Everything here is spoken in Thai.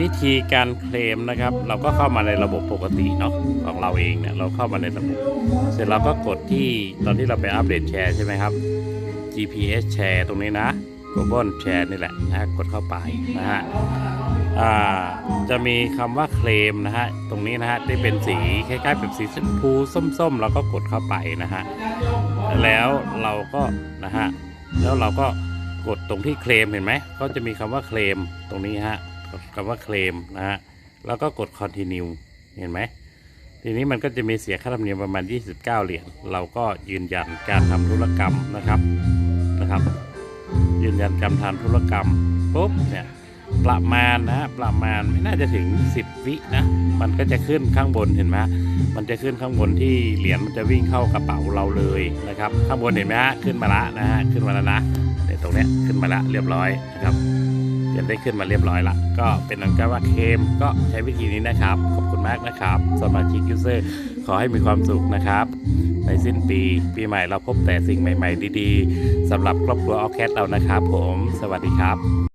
วิธีการเคลมนะครับ เราก็เข้ามาในระบบปกติเนาะของเราเองเนี่ยเราเข้ามาในระบบ เสร็จเราก็กดที่ตอนที่เราไปอัปเดตแชร์ใช่ไหมครับ GPS แชร์ตรงนี้นะ global แชร์นี่แหละนะกดเข้าไปนะฮะอ่าจะมีคำว่าเคลมนะฮะตรงนี้นะฮะที่เป็นสีคล้ายๆเป็นสีชมพูส้มๆเราก็กดเข้าไปนะฮะแล้วเราก็นะฮะแล้วเราก็กดตรงที่เคลมเห็นไหมก็จะมีคำว่าเคลมตรงนี้ฮะ คำว่าเคลมนะฮะแล้วก็กด continue เห็นไหมทีนี้มันก็จะมีเสียค่าธรรมเนียมประมาณ 29 เหรียญเราก็ยืนยันการทำธุรกรรมนะครับนะครับ ยืนยันการทำธุรกรรมปุ๊บเนี่ยประมาณนะประมาณไม่น่าจะถึง 10 วินะ มันก็จะขึ้นข้างบนเห็นไหมมันจะขึ้นข้างบนที่เหรียญมันจะวิ่งเข้ากระเป๋าเราเลยนะครับ ข้างบนเห็นไหมฮะขึ้นมาละนะฮะขึ้นมาแล้วนะเนี่ยตรงเนี้ยขึ้นมาละเรียบร้อยนะครับ จะได้ขึ้นมาเรียบร้อยละก็เป็นอันก็ว่าเคมก็ใช้วิธีนี้นะครับ ขอบคุณมากนะครับ สมาชิกยูเซอร์ขอให้มีความสุขนะครับ ในสิ้นปีปีใหม่เราพบแต่สิ่งใหม่ ๆ ดีๆสำหรับครอบครัวออแคทเรานะครับ ผม สวัสดีครับ